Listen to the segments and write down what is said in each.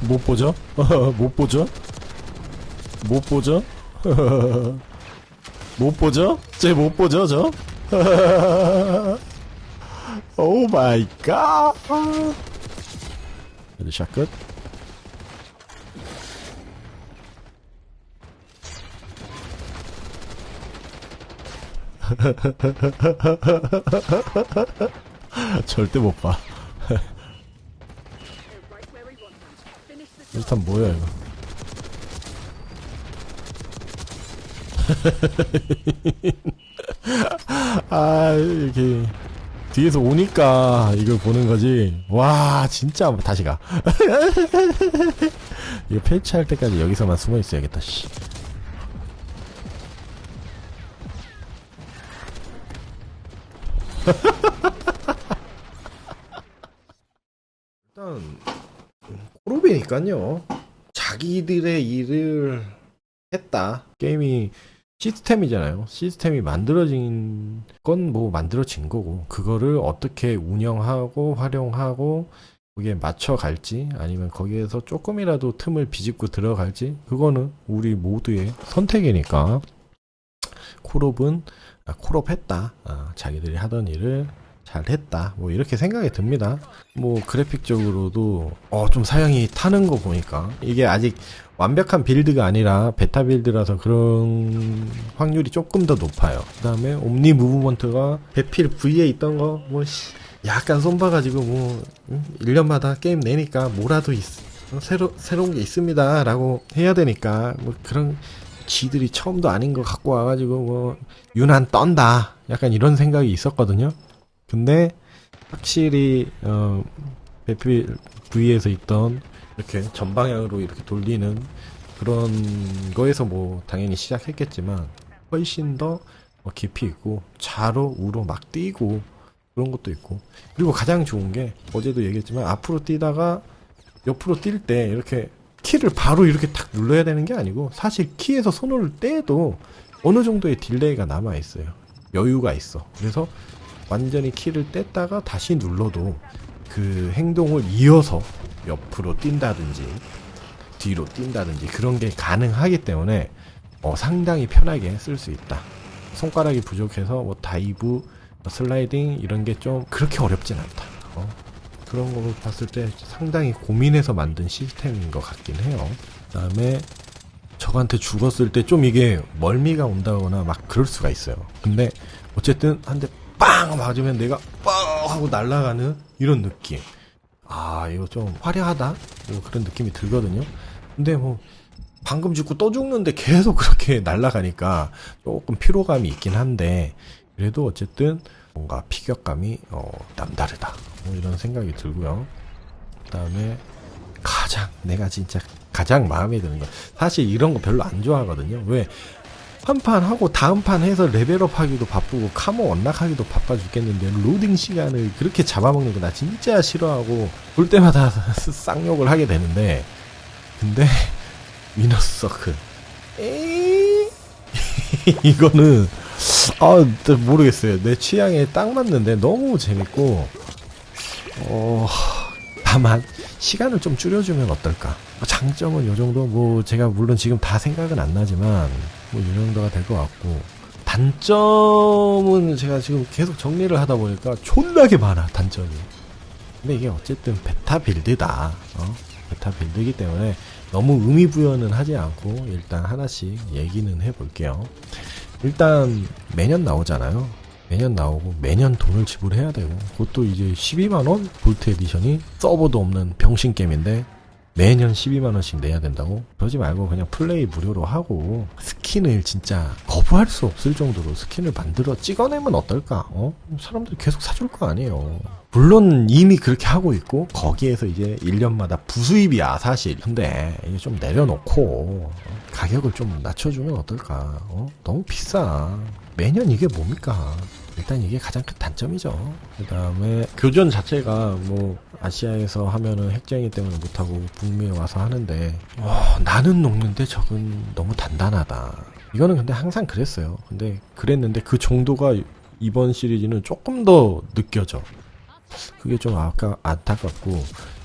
못 보죠? 못 보죠? 못 보죠? 못 보죠? 쟤 못 보죠, 저? 오 마이 갓! 헤드샷 끝. 절대 못 봐. 일단 뭐야 이거? 아 이렇게 뒤에서 오니까 이걸 보는 거지. 와 진짜 다시 가. 이거 패치할 때까지 여기서만 숨어 있어야겠다. 씨. 일단 코로비니까요. 자기들의 일을 했다. 게임이 시스템이잖아요. 시스템이 만들어진 건 뭐 만들어진 거고 그거를 어떻게 운영하고 활용하고 거기에 맞춰 갈지 아니면 거기에서 조금이라도 틈을 비집고 들어갈지 그거는 우리 모두의 선택이니까 콜옵은 아, 콜옵했다. 아, 자기들이 하던 일을 잘했다. 뭐 이렇게 생각이 듭니다. 뭐 그래픽적으로도 어 좀 사양이 타는 거 보니까 이게 아직 완벽한 빌드가 아니라 베타 빌드라서 그런 확률이 조금 더 높아요. 그 다음에 옴니 무브먼트가 배필 V에 있던 거뭐 약간 손봐가지고 뭐 1년마다 게임 내니까 뭐라도 있, 어, 새로 새로운 게 있습니다 라고 해야 되니까 뭐 그런 지들이 처음도 아닌 거 갖고 와가지고 뭐 유난 떤다 약간 이런 생각이 있었거든요. 근데 확실히 어 배필 V에서 있던 이렇게 전방향으로 이렇게 돌리는 그런 거에서 뭐 당연히 시작했겠지만 훨씬 더 어, 깊이 있고 좌로 우로 막 뛰고 그런 것도 있고. 그리고 가장 좋은 게 어제도 얘기했지만 앞으로 뛰다가 옆으로 뛸 때 이렇게 키를 바로 이렇게 탁 눌러야 되는 게 아니고 사실 키에서 손을 떼도 어느 정도의 딜레이가 남아 있어요. 여유가 있어. 그래서 완전히 키를 뗐다가 다시 눌러도 그 행동을 이어서 옆으로 뛴다든지 뒤로 뛴다든지 그런 게 가능하기 때문에 어, 상당히 편하게 쓸 수 있다. 손가락이 부족해서 뭐 다이브, 뭐 슬라이딩 이런 게 좀 그렇게 어렵진 않다. 어, 그런 거 봤을 때 상당히 고민해서 만든 시스템인 것 같긴 해요. 그 다음에 저한테 죽었을 때 좀 이게 멀미가 온다거나 막 그럴 수가 있어요. 근데 어쨌든 한 대 빵 맞으면 내가 빵 하고 날아가는 이런 느낌. 아 이거 좀 화려하다 뭐 그런 느낌이 들거든요. 근데 뭐 방금 죽고 또 죽는데 계속 그렇게 날아가니까 조금 피로감이 있긴 한데 그래도 어쨌든 뭔가 피격감이 어, 남다르다 뭐 이런 생각이 들고요. 그다음에 가장 내가 진짜 가장 마음에 드는 거 사실 이런 거 별로 안 좋아하거든요. 왜 한 판 하고 다음 판 해서 레벨업 하기도 바쁘고 카모 언락하기도 바빠 죽겠는데 로딩 시간을 그렇게 잡아먹는 거 나 진짜 싫어하고 볼 때마다 쌍욕을 하게 되는데 근데 위너스 서클. 이거는 아또 모르겠어요. 내 취향에 딱 맞는데 너무 재밌고. 어 다만 시간을 좀 줄여주면 어떨까? 뭐 장점은 요 정도. 뭐 제가 물론 지금 다 생각은 안 나지만 뭐이 정도가 될 것 같고. 단점은 제가 지금 계속 정리를 하다 보니까 존나게 많아 단점이. 근데 이게 어쨌든 베타 빌드다. 어? 베타 빌드이기 때문에 너무 의미 부여는 하지 않고 일단 하나씩 얘기는 해볼게요. 일단 매년 나오잖아요 매년 나오고 매년 돈을 지불해야 되고 그것도 이제 12만원 볼트 에디션이 서버도 없는 병신 게임인데 매년 12만원씩 내야 된다고? 그러지 말고 그냥 플레이 무료로 하고 스킨을 진짜 거부할 수 없을 정도로 스킨을 만들어 찍어내면 어떨까? 어? 사람들이 계속 사줄 거 아니에요. 물론 이미 그렇게 하고 있고 거기에서 이제 1년마다 부수입이야 사실. 근데 이게 좀 내려놓고 가격을 좀 낮춰주면 어떨까? 어? 너무 비싸. 매년 이게 뭡니까? 일단 이게 가장 큰 단점이죠. 그 다음에 교전 자체가 뭐 아시아에서 하면은 핵쟁이 때문에 못하고 북미에 와서 하는데 와, 나는 녹는데 적은 너무 단단하다. 이거는 근데 항상 그랬어요. 근데 그랬는데 그 정도가 이번 시리즈는 조금 더 느껴져. 그게 좀 아까 안타깝고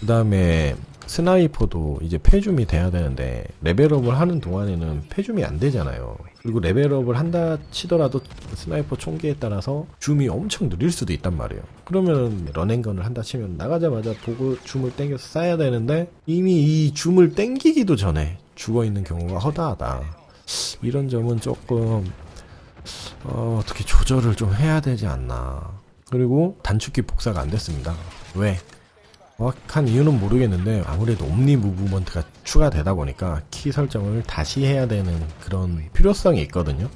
그 다음에 스나이퍼도 이제 폐줌이 돼야 되는데 레벨업을 하는 동안에는 폐줌이 안 되잖아요. 그리고 레벨업을 한다 치더라도 스나이퍼 총기에 따라서 줌이 엄청 느릴 수도 있단 말이에요. 그러면 런앤건을 한다 치면 나가자마자 보고 줌을 땡겨서 쏴야 되는데 이미 이 줌을 땡기기도 전에 죽어 있는 경우가 허다하다. 이런 점은 조금 어, 어떻게 조절을 좀 해야 되지 않나. 그리고 단축키 복사가 안 됐습니다. 왜? 정확한 이유는 모르겠는데 아무래도 옴니 무브먼트가 추가되다 보니까 키 설정을 다시 해야 되는 그런 필요성이 있거든요.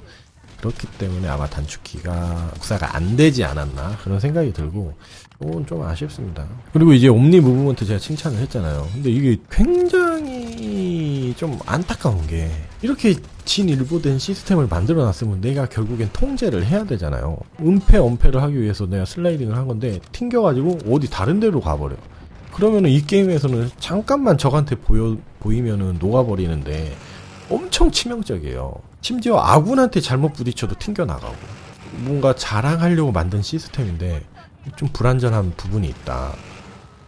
그렇기 때문에 아마 단축키가 복사가 안 되지 않았나 그런 생각이 들고 그건 좀 아쉽습니다. 그리고 이제 옴니 무브먼트 제가 칭찬을 했잖아요. 근데 이게 굉장히 좀 안타까운 게 이렇게 진일보된 시스템을 만들어 놨으면 내가 결국엔 통제를 해야 되잖아요. 은폐, 엄폐를 하기 위해서 내가 슬라이딩을 한 건데 튕겨가지고 어디 다른 데로 가버려. 그러면은 이 게임에서는 잠깐만 적한테 보여, 보이면은 녹아버리는데 엄청 치명적이에요. 심지어 아군한테 잘못 부딪혀도 튕겨나가고. 뭔가 자랑하려고 만든 시스템인데 좀 불안전한 부분이 있다.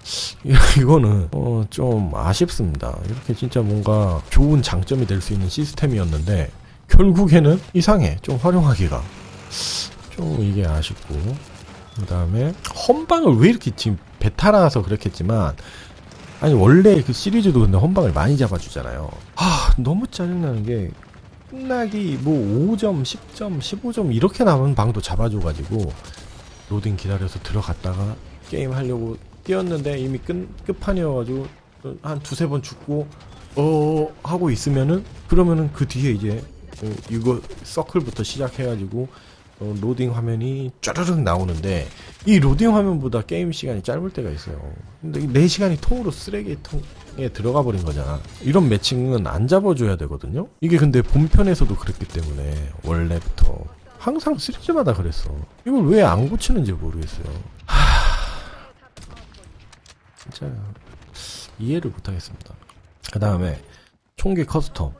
이거는 어, 좀 아쉽습니다. 이렇게 진짜 뭔가 좋은 장점이 될 수 있는 시스템이었는데 결국에는 이상해. 좀 활용하기가 좀 이게 아쉽고 그 다음에 헌방을 왜 이렇게 지금 베타라서 그렇겠지만 아니 원래 그 시리즈도 근데 헌방을 많이 잡아주잖아요. 아 너무 짜증나는 게 끝나기 뭐 5점, 10점, 15점 이렇게 남은 방도 잡아줘가지고 로딩 기다려서 들어갔다가 게임 하려고 뛰었는데 이미 끝, 끝판이어가지고 한 두세 번 죽고 어 하고 있으면은 그러면은 그 뒤에 이제 어, 이거 서클부터 시작해가지고 어, 로딩 화면이 쫘르륵 나오는데 이 로딩 화면보다 게임 시간이 짧을 때가 있어요. 근데 내 시간이 통으로 쓰레기통에 들어가 버린 거잖아. 이런 매칭은 안 잡아줘야 되거든요. 이게 근데 본편에서도 그랬기 때문에 원래부터 항상 시리즈마다 그랬어. 이걸 왜 안 고치는지 모르겠어요. 하... 진짜 이해를 못하겠습니다. 그 다음에 총기 커스텀.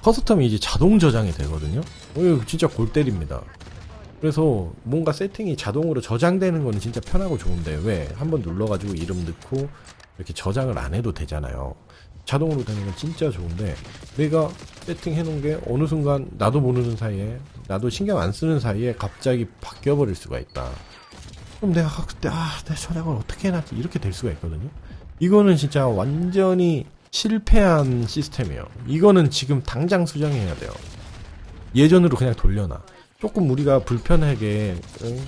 커스텀이 이제 자동 저장이 되거든요. 어, 이거 진짜 골 때립니다. 그래서 뭔가 세팅이 자동으로 저장되는 거는 진짜 편하고 좋은데 왜 한번 눌러가지고 이름 넣고 이렇게 저장을 안 해도 되잖아요. 자동으로 되는 건 진짜 좋은데 내가 세팅해 놓은 게 어느 순간 나도 모르는 사이에 나도 신경 안 쓰는 사이에 갑자기 바뀌어 버릴 수가 있다. 그럼 내가 아, 그때 아내 저장을 어떻게 해놨지 이렇게 될 수가 있거든요. 이거는 진짜 완전히 실패한 시스템이에요. 이거는 지금 당장 수정해야 돼요. 예전으로 그냥 돌려놔. 조금 우리가 불편하게 응?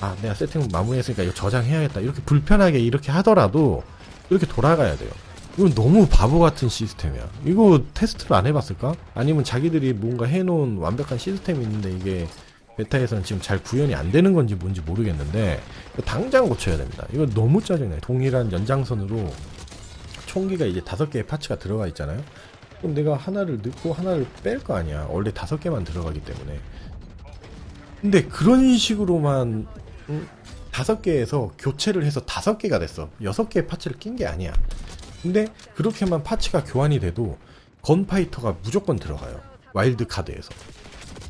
아 내가 세팅 마무리했으니까 이거 저장해야겠다 이렇게 불편하게 이렇게 하더라도 이렇게 돌아가야 돼요. 이건 너무 바보 같은 시스템이야. 이거 테스트를 안 해봤을까? 아니면 자기들이 뭔가 해놓은 완벽한 시스템이 있는데 이게 베타에서는 지금 잘 구현이 안 되는 건지 뭔지 모르겠는데 당장 고쳐야 됩니다. 이거 너무 짜증나요. 동일한 연장선으로 총기가 이제 다섯 개의 파츠가 들어가 있잖아요. 그럼 내가 하나를 넣고 하나를 뺄 거 아니야. 원래 다섯 개만 들어가기 때문에. 근데 그런 식으로만 음, 다섯 개에서 교체를 해서 다섯 개가 됐어. 여섯 개의 파츠를 낀 게 아니야. 근데 그렇게만 파츠가 교환이 돼도 건파이터가 무조건 들어가요. 와일드 카드에서.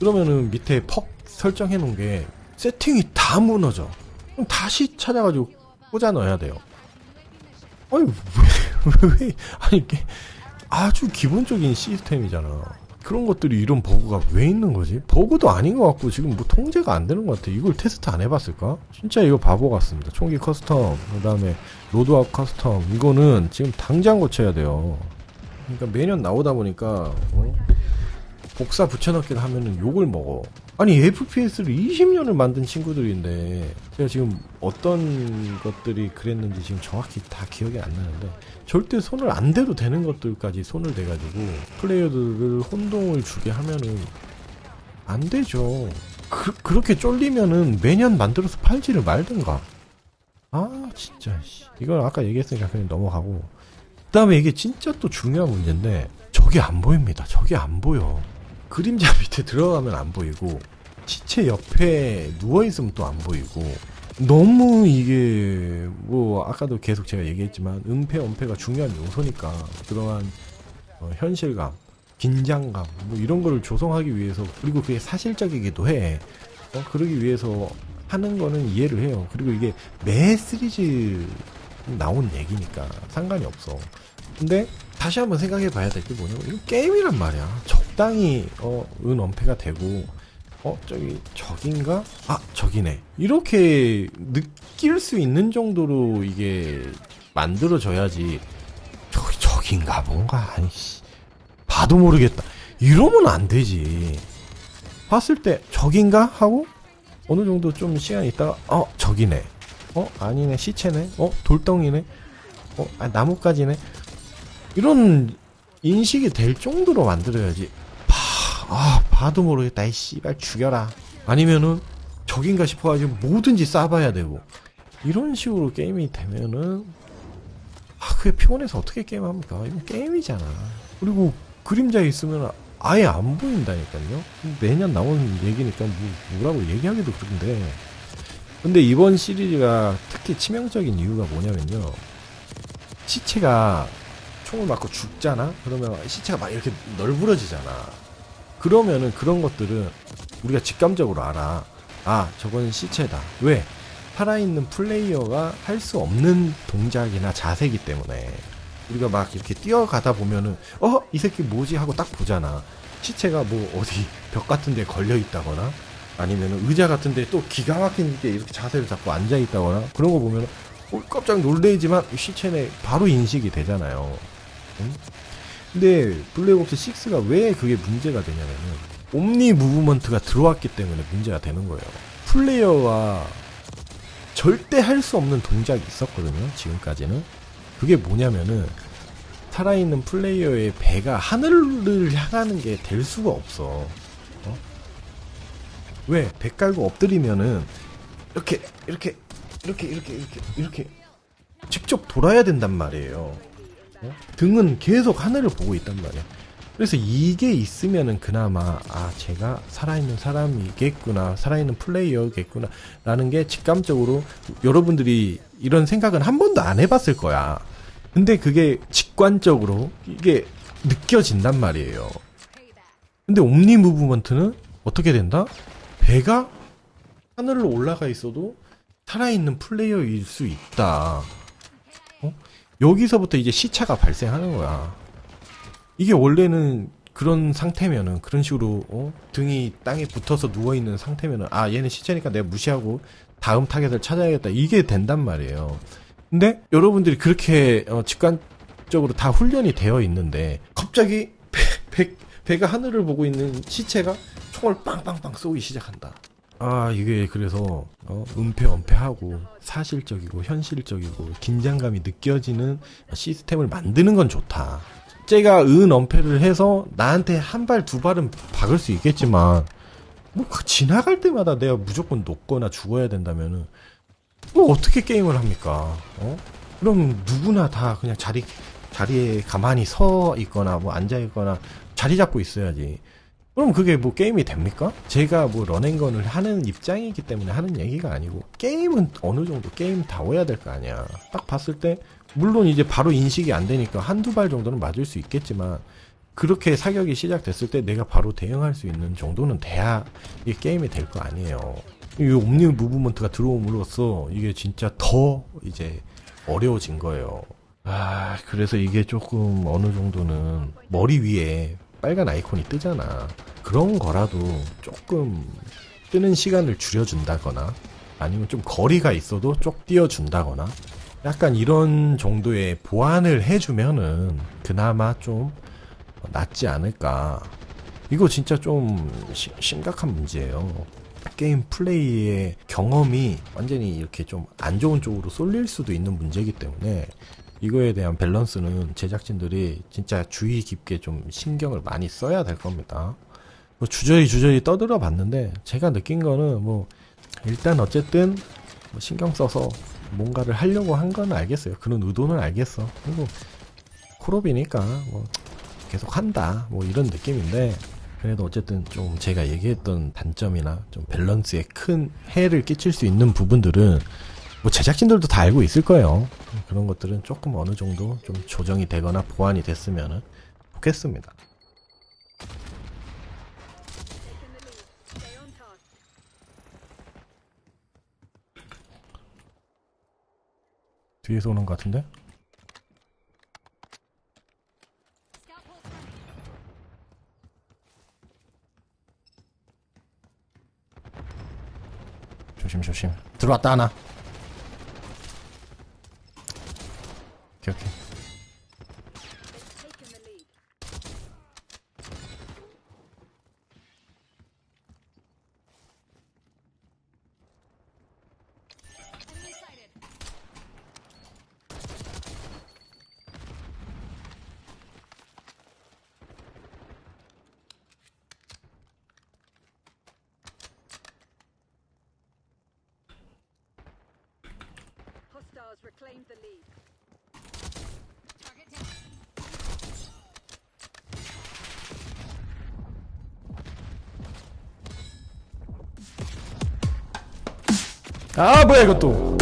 그러면은 밑에 퍽 설정해 놓은 게 세팅이 다 무너져. 그럼 다시 찾아가지고 꽂아 넣어야 돼요. 아니 왜, 왜 아니 이게 아주 기본적인 시스템이잖아. 그런 것들이 이런 버그가 왜 있는 거지? 버그도 아닌 것 같고 지금 뭐 통제가 안 되는 것 같아. 이걸 테스트 안 해봤을까? 진짜 이거 바보 같습니다. 총기 커스텀, 그 다음에 로드아웃 커스텀 이거는 지금 당장 고쳐야 돼요. 그러니까 매년 나오다 보니까 어? 복사 붙여넣기를 하면은 욕을 먹어. 아니 FPS를 20년을 만든 친구들인데 제가 지금 어떤 것들이 그랬는지 지금 정확히 다 기억이 안 나는데 절대 손을 안 대도 되는 것들까지 손을 대가지고 플레이어들을 혼동을 주게 하면은 안 되죠. 그, 그렇게 쫄리면은 매년 만들어서 팔지를 말든가. 아 진짜 이걸 아까 얘기했으니까 그냥 넘어가고 그 다음에 이게 진짜 또 중요한 문제인데 저게 안 보입니다. 저게 안 보여. 그림자 밑에 들어가면 안 보이고 시체 옆에 누워 있으면 또 안 보이고 너무 이게 뭐 아까도 계속 제가 얘기했지만 은폐 은폐가 중요한 요소니까 그러한 어, 현실감 긴장감 뭐 이런 거를 조성하기 위해서 그리고 그게 사실적이기도 해 어, 그러기 위해서 하는 거는 이해를 해요 그리고 이게 매 시리즈 나온 얘기니까 상관이 없어. 근데 다시 한번 생각해 봐야 될 게 뭐냐면 이거 게임이란 말이야. 적당히 어, 은엄폐가 되고 어 저기 적인가? 아 적이네. 이렇게 느낄 수 있는 정도로 이게 만들어져야지. 저기 적인가 뭔가 아니씨. 봐도 모르겠다. 이러면 안 되지. 봤을 때 적인가 하고 어느 정도 좀 시간 있다가 어 적이네. 어 아니네 시체네. 어 돌덩이네. 어 아, 나뭇가지네. 이런 인식이 될 정도로 만들어야지. 봐, 아 봐도 모르겠다. 이 씨발 죽여라. 아니면은 적인가 싶어가지고 뭐든지 쏴봐야 되고 이런 식으로 게임이 되면은 아 그게 피곤해서 어떻게 게임합니까? 이건 게임이잖아. 그리고 그림자에 있으면 아예 안 보인다니까요. 내년 나온 얘기니까 뭐, 뭐라고 얘기하기도 그런데. 근데 이번 시리즈가 특히 치명적인 이유가 뭐냐면요. 시체가 총을 맞고 죽잖아? 그러면 시체가 막 이렇게 널브러지잖아. 그러면은 그런 것들은 우리가 직감적으로 알아. 아, 저건 시체다. 왜? 살아있는 플레이어가 할 수 없는 동작이나 자세기 때문에. 우리가 막 이렇게 뛰어가다 보면은 어? 이 새끼 뭐지? 하고 딱 보잖아. 시체가 뭐 어디 벽 같은 데 걸려 있다거나 아니면은 의자 같은 데 또 기가 막힌 데 이렇게 자세를 잡고 앉아 있다거나 그런 거 보면은 어, 깜짝 놀래지만 이 시체네 바로 인식이 되잖아요. 응? 근데 블랙옵스 6가 왜 그게 문제가 되냐면은 옴니 무브먼트가 들어왔기 때문에 문제가 되는 거예요. 플레이어가 절대 할 수 없는 동작이 있었거든요. 지금까지는. 그게 뭐냐면은 살아있는 플레이어의 배가 하늘을 향하는 게 될 수가 없어. 어? 왜? 배 깔고 엎드리면은 이렇게 이렇게 이렇게 이렇게 이렇게 이렇게 직접 돌아야 된단 말이에요. 어? 등은 계속 하늘을 보고 있단 말이야. 그래서 이게 있으면은 그나마 아 제가 살아있는 사람이겠구나 살아있는 플레이어겠구나 라는 게 직감적으로 여러분들이 이런 생각은 한 번도 안 해봤을 거야 근데 그게 직관적으로 이게 느껴진단 말이에요 근데 옴니 무브먼트는 어떻게 된다? 배가 하늘로 올라가 있어도 살아있는 플레이어일 수 있다 어? 여기서부터 이제 시차가 발생하는 거야 이게 원래는 그런 상태면은 그런 식으로 어? 등이 땅에 붙어서 누워 있는 상태면은 아 얘는 시체니까 내가 무시하고 다음 타겟을 찾아야겠다 이게 된단 말이에요. 근데 여러분들이 그렇게 어, 직관적으로 다 훈련이 되어 있는데 갑자기 배, 배, 배가 하늘을 보고 있는 시체가 총을 빵빵빵 쏘기 시작한다. 아 이게 그래서 어, 은폐언폐하고 사실적이고 현실적이고 긴장감이 느껴지는 시스템을 만드는 건 좋다. 제가 은언폐를 해서 나한테 한 발 두 발은 박을 수 있겠지만 뭐그 지나갈 때마다 내가 무조건 녹거나 죽어야 된다면은 뭐 어떻게 게임을 합니까? 어? 그럼 누구나 다 그냥 자리 자리에 가만히 서 있거나 뭐 앉아 있거나 자리 잡고 있어야지. 그럼 그게 뭐 게임이 됩니까? 제가 뭐 런앤건을 하는 입장이기 때문에 하는 얘기가 아니고 게임은 어느 정도 게임 다워야 될 거 아니야. 딱 봤을 때 물론 이제 바로 인식이 안 되니까 한두 발 정도는 맞을 수 있겠지만 그렇게 사격이 시작됐을 때 내가 바로 대응할 수 있는 정도는 돼야 이게 게임이 될 거 아니에요. 이 옴니 무브먼트가 들어옴으로써 이게 진짜 더 이제 어려워진 거예요. 아, 그래서 이게 조금 어느 정도는 머리 위에 빨간 아이콘이 뜨잖아. 그런 거라도 조금 뜨는 시간을 줄여준다거나 아니면 좀 거리가 있어도 쪽 띄워준다거나 약간 이런 정도의 보완을 해주면은 그나마 좀 낫지 않을까. 이거 진짜 좀 시, 심각한 문제예요. 게임 플레이의 경험이 완전히 이렇게 좀 안 좋은 쪽으로 쏠릴 수도 있는 문제이기 때문에 이거에 대한 밸런스는 제작진들이 진짜 주의 깊게 좀 신경을 많이 써야 될 겁니다. 뭐 주저리 주저리 떠들어 봤는데 제가 느낀 거는 뭐 일단 어쨌든 뭐 신경 써서 뭔가를 하려고 한 건 알겠어요. 그런 의도는 알겠어. 그리고 콜옵이니까 뭐 계속 한다. 뭐 이런 느낌인데 그래도 어쨌든 좀 제가 얘기했던 단점이나 좀 밸런스에 큰 해를 끼칠 수 있는 부분들은 뭐 제작진들도 다 알고 있을 거예요. 그런 것들은 조금 어느 정도 좀 조정이 되거나 보완이 됐으면은 좋겠습니다. 뒤에서 오는 것 같은데? 조심 조심 들어왔다 하나 Okay, okay. Hostiles reclaimed the lead. 아 뭐야 이것도.